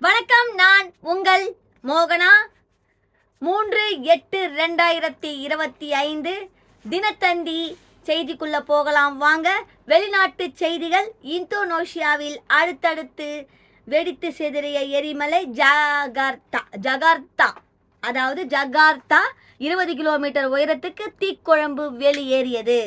வணக்கம் நான் உங்கள் மோகனா. மூன்று எட்டு ரெண்டாயிரத்தி இருபத்தி ஐந்து தினத்தந்தி செய்திக்குள்ள போகலாம். வாங்க வெளிநாட்டு செய்திகள் இந்தோனேஷியாவில் அடுத்தடுத்து வெடித்து சிதறிய எரிமலை ஜகார்த்தா ஜகார்த்தா அதாவது ஜகார்த்தா இருபது கிலோமீட்டர் உயரத்துக்கு தீக்குழம்பு வெளியேறியது.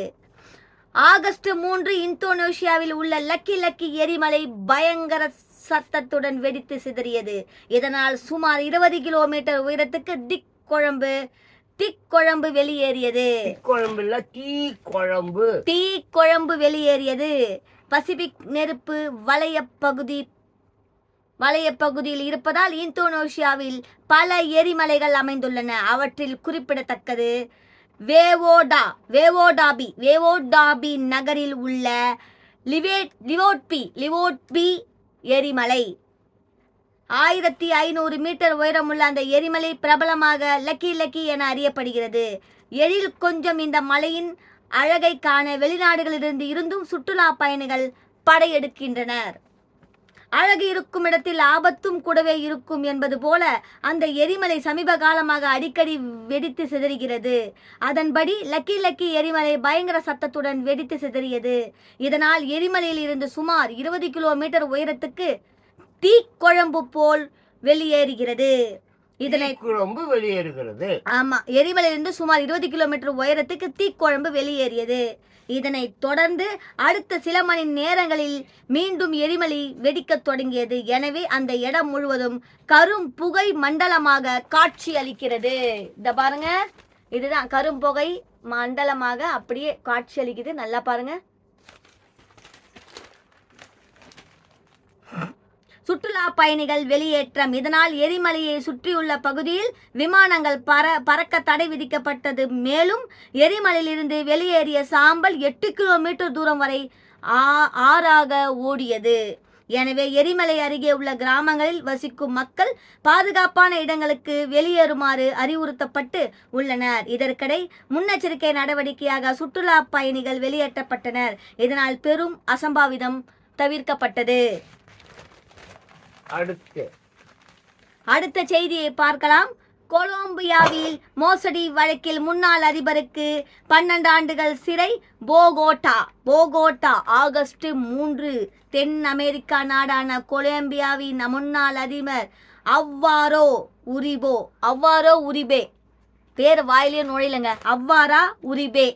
ஆகஸ்ட் மூன்று இந்தோனேஷியாவில் உள்ள லக்கி லக்கி எரிமலை பயங்கர சத்தத்துடன் வெடித்து சிதறியது. இதனால் சுமார் இருபது கிலோமீட்டர் உயரத்துக்கு திக் குழம்பு திக் குழம்பு வெளியேறியது. குழம்புல தீ குழம்பு தீ குழம்பு வெளியேறியது. பசிபிக் நெருப்பு வளையப் பகுதி வளையப் பகுதியில் இருப்பதால் இந்தோனேஷியாவில் பல எரிமலைகள் அமைந்துள்ளன. அவற்றில் குறிப்பிடத்தக்கது வேவோடா வேவோடாபி வேவோடாபி நகரில் உள்ள லிவே லிவோட்பி லிவோட்பி எரிமலை. ஆயிரத்தி ஐநூறு மீட்டர் உயரமுள்ள அந்த எரிமலை பிரபலமாக லக்கி லக்கி என அறியப்படுகிறது. எழில் கொஞ்சம் இந்த மலையின் அழகை காண வெளிநாடுகளிலிருந்து இருந்தும் சுற்றுலா பயணிகள் படையெடுக்கின்றனர். அழகு இருக்கும் இடத்தில் ஆபத்தும் கூடவே இருக்கும் என்பது போல அந்த எரிமலை சமீப காலமாக அடிக்கடி வெடித்து சிதறுகிறது. அதன்படி லக்கி லக்கி எரிமலை பயங்கர சத்தத்துடன் வெடித்து சிதறியது. இதனால் எரிமலையில் இருந்து சுமார் இருபது கிலோமீட்டர் உயரத்துக்கு தீக்குழம்பு போல் வெளியேறுகிறது. இதனை குழம்பு வெளியேறுகிறது. ஆமா எரிமலையிலிருந்து சுமார் இருபது கிலோமீட்டர் உயரத்துக்கு தீக்குழம்பு வெளியேறியது. இதனைத் தொடர்ந்து அடுத்த சில மணி நேரங்களில் மீண்டும் எரிமலை வெடிக்கத் தொடங்கியது. எனவே அந்த இடம் முழுவதும் கரும் புகை மண்டலமாக காட்சி அளிக்கிறது. இந்த பாருங்க. இதுதான் கரும் புகை மண்டலமாக அப்படியே காட்சி அளிக்குது. நல்லா பாருங்க. சுற்றுலா பயணிகள் வெளியேற்றம். இதனால் எரிமலையை சுற்றியுள்ள பகுதியில் விமானங்கள் பற பறக்க தடை விதிக்கப்பட்டது. மேலும் எரிமலையிலிருந்து வெளியேறிய சாம்பல் எட்டு கிலோமீட்டர் தூரம் வரை ஆ- ஆறாக ஓடியது. எனவே எரிமலை அருகே உள்ள கிராமங்களில் வசிக்கும் மக்கள் பாதுகாப்பான இடங்களுக்கு வெளியேறுமாறு அறிவுறுத்தப்பட்டு உள்ளனர். இதற்கிடை முன்னெச்சரிக்கை நடவடிக்கையாக சுற்றுலா பயணிகள் வெளியேற்றப்பட்டனர். இதனால் பெரும் அசம்பாவிதம் தவிர்க்கப்பட்டது. அடுத்து. அடுத்த செய்தியை பார்க்கலாம். கொலம்பியாவில் மோசடி வழக்கில் முன்னாள் அதிபருக்கு பன்னெண்டு ஆண்டுகள் சிறை. போகோட்டா போகோட்டா ஆகஸ்ட் மூன்று. தென் அமெரிக்கா நாடான கொலம்பியாவின் முன்னாள் அதிபர் அவ்வாரோ உரிபோ அவ்வாரோ உரிபே. பேர் வாயிலே நுழையலங்க. அவ்வாரா உரிபே.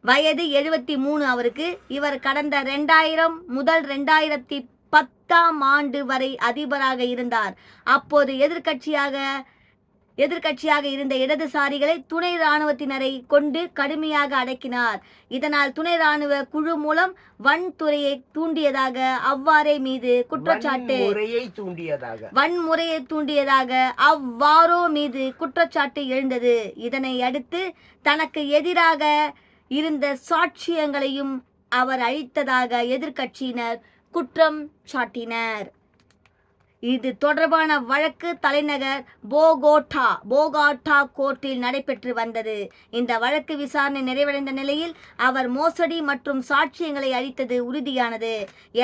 வயது எழுபத்தி மூணு அவருக்கு. இவர் கடந்த ரெண்டாயிரம் முதல் ரெண்டாயிரத்தி பத்தாம் ஆண்டு வரை அதிபராக இருந்தார். அப்போது எதிர்க்கட்சியாக எதிர்க்கட்சியாக இருந்த இடதுசாரிகளை துணை ராணுவத்தினரை கொண்டு கடுமையாக அடக்கினார். இதனால் துணை ராணுவ குழு மூலம் வன்துறையை தூண்டியதாக அவ்வாறே மீது குற்றச்சாட்டு தூண்டியதாக. வன்முறையை தூண்டியதாக அவ்வாரோ மீது குற்றச்சாட்டு எழுந்தது. இதனை அடுத்து தனக்கு எதிராக இருந்த சாட்சியங்களையும் அவர் அழித்ததாக எதிர்க்கட்சியினர் குற்றம் சாட்டினர். இது தொடர்பான வழக்கு தலைநகர் போகோட்டா போகாட்டா கோர்ட்டில் நடைபெற்று வந்தது. இந்த வழக்கு விசாரணை நிறைவடைந்த நிலையில் அவர் மோசடி மற்றும் சாட்சியங்களை அளித்தது உறுதியானது.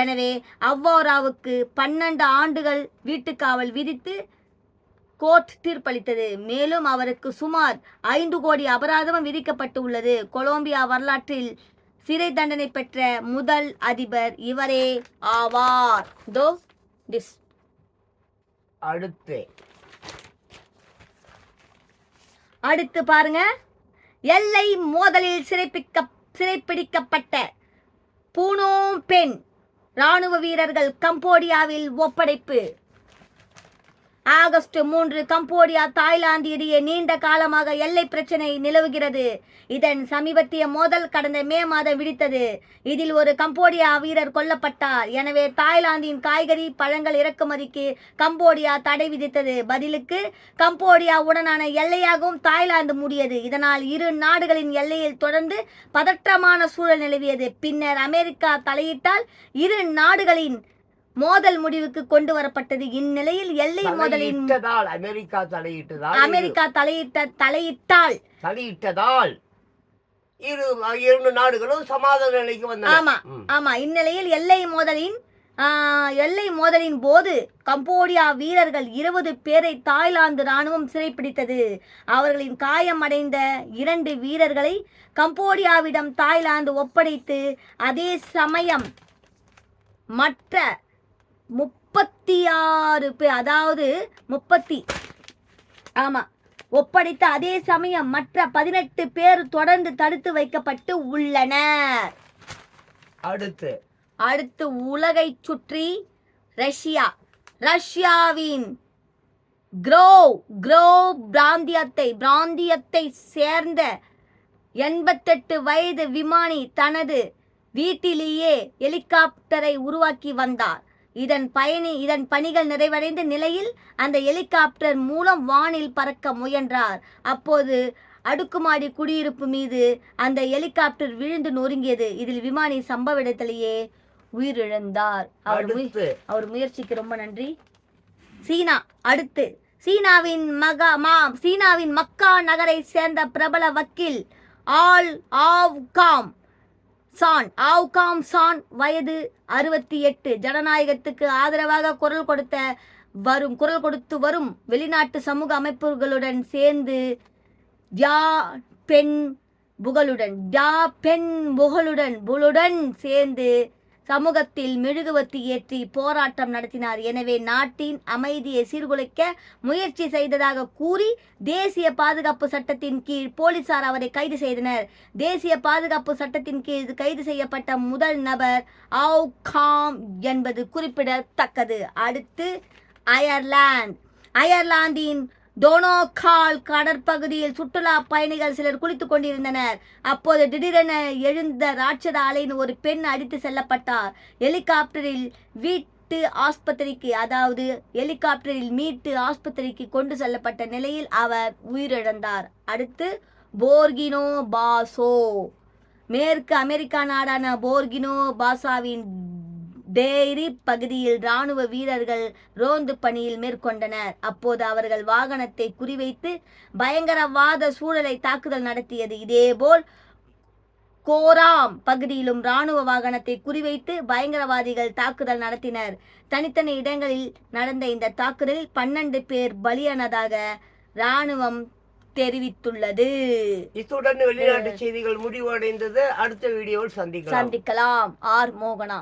எனவே அவ்வாராவுக்கு பன்னெண்டு ஆண்டுகள் வீட்டுக்காவல் விதித்து கோர்ட் தீர்ப்பளித்தது. மேலும் அவருக்கு சுமார் ஐந்து கோடி அபராதமும் விதிக்கப்பட்டு உள்ளது கொலம்பியா வரலாற்றில் சிறை தண்டனை பெற்ற முதல் அதிபர் இவரே ஆவார். தோ திஸ் அடுத்து. அடுத்து பாருங்க. எல்லை மோதலில் சிறைப்பிக்க சிறைப்பிடிக்கப்பட்ட பூனோம் பெண் ராணுவ வீரர்கள் கம்போடியாவில் ஒப்படைப்பு. ஆகஸ்ட் மூன்று கம்போடியா தாய்லாந்து இடையே நீண்ட காலமாக எல்லை பிரச்சனை நிலவுகிறது. இதன் சமீபத்திய மோதல் கடந்த மே மாதம் விடித்தது. இதில் ஒரு கம்போடியா வீரர் கொல்லப்பட்டார். எனவே தாய்லாந்தின் காய்கறி பழங்கள் இறக்குமதிக்கு கம்போடியா தடை விதித்தது. பதிலுக்கு கம்போடியா உடனான எல்லையாகவும் தாய்லாந்து மூடியது. இதனால் இரு நாடுகளின் எல்லையில் தொடர்ந்து பதற்றமான சூழல் நிலவியது. பின்னர் அமெரிக்கா தலையிட்டால் இரு நாடுகளின் மோதல் முடிவுக்கு கொண்டு வரப்பட்டது இந்நிலையில் எல்லை மோதலின் அமெரிக்கா தலையிட்டதால் அமெரிக்கா தலையிட்ட தலையிட்டால் தலையிட்டதால் இரு இரண்டு நாடுகளும் சமாதான நிலைக்கு ஆமா வந்தன ம். ஆமா. இந்நிலையில் எல்லை மோதலின் எல்லை மோதலின் போது கம்போடியா வீரர்கள் இருபது பேரை தாய்லாந்து ராணுவம் சிறைப்பிடித்தது. அவர்களின் காயமடைந்த இரண்டு வீரர்களை கம்போடியாவிடம் தாய்லாந்து ஒப்படைத்து அதே சமயம் மற்ற முப்பத்தி ஆறு பேர் அதாவது முப்பத்தி. ஆமா. ஒப்படைத்த அதே சமயம் மற்ற பதினெட்டு பேர் தொடர்ந்து தடுத்து வைக்கப்பட்டு உள்ளனர். அடுத்து. அடுத்து உலகை சுற்றி ரஷ்யா. ரஷ்யாவின் க்ரோ க்ரோ பிராந்தியத்தை பிராந்தியத்தை சேர்ந்த எண்பத்தெட்டு வயது விமானி தனது வீட்டிலேயே ஹெலிகாப்டரை உருவாக்கி வந்தார். இதன் பயணி இதன் பணிகள் நிறைவடைந்த நிலையில் அந்த ஹெலிகாப்டர் மூலம் வானில் பறக்க முயன்றார். அப்போது அடுக்குமாடி குடியிருப்பு மீது அந்த ஹெலிகாப்டர் விழுந்து நொறுங்கியது. இதில் விமானி சம்பவ இடத்திலேயே உயிரிழந்தார். அவர் அவர் முயற்சிக்கு ரொம்ப நன்றி. சீனா அடுத்து. சீனாவின் மகா மா சீனாவின் மக்கா நகரை சேர்ந்த பிரபல வக்கீல் ஆல் ஆவ் காம். சான் ஆவ்காம் சான் வயது அறுபத்தி எட்டு ஜனநாயகத்துக்கு ஆதரவாக குரல் கொடுத்த வரும் குரல் கொடுத்து வரும் வெளிநாட்டு சமூக அமைப்புகளுடன் சேர்ந்து யா பெண் புகழுடன் யா பெண் புகழுடன் புலுடன் சேர்ந்து சமூகத்தில் மெழுகுவத்தி ஏற்றி போராட்டம் நடத்தினார். எனவே நாட்டின் அமைதியை சீர்குலைக்க முயற்சி செய்ததாக கூறி தேசிய பாதுகாப்பு சட்டத்தின் கீழ் போலீசார் அவரை கைது செய்தனர். தேசிய பாதுகாப்பு சட்டத்தின் கீழ் கைது செய்யப்பட்ட முதல் நபர் ஆவ் காம் என்பது குறிப்பிடத்தக்கது. அடுத்து அயர்லாந்து. அயர்லாந்தின் டோனோகால் கடற்பகுதியில் சுற்றுலா பயணிகள் சிலர் குளித்துக் கொண்டிருந்தனர். அப்போது திடீரென எழுந்த ராட்சத அலையின் ஒரு பெண் அடித்து செல்லப்பட்டார். ஹெலிகாப்டரில் வீட்டு ஆஸ்பத்திரிக்கு அதாவது ஹெலிகாப்டரில் மீட்டு ஆஸ்பத்திரிக்கு கொண்டு செல்லப்பட்ட நிலையில் அவர் உயிரிழந்தார். அடுத்து போர்கினோ பாசோ. மேற்கு அமெரிக்கா நாடான போர்கினோ பாசாவின் டேரி பகுதியில் ராணுவ வீரர்கள் ரோந்து பணியில் மேற்கொண்டனர். அப்போது அவர்கள் வாகனத்தை குறிவைத்து பயங்கரவாத சூழலை தாக்குதல் நடத்தியது. இதேபோல் கோராம் பகுதியிலும் ராணுவ வாகனத்தை குறிவைத்து பயங்கரவாதிகள் தாக்குதல் நடத்தினர். தனித்தனி இடங்களில் நடந்த இந்த தாக்குதலில் பன்னெண்டு பேர் பலியானதாக ராணுவம் தெரிவித்துள்ளது. இத்துடன் வெளிநாட்டு செய்திகள் முடிவடைந்தது. அடுத்த வீடியோவில் சந்திக்கலாம். சந்திக்கலாம். ஆர் மோகனா.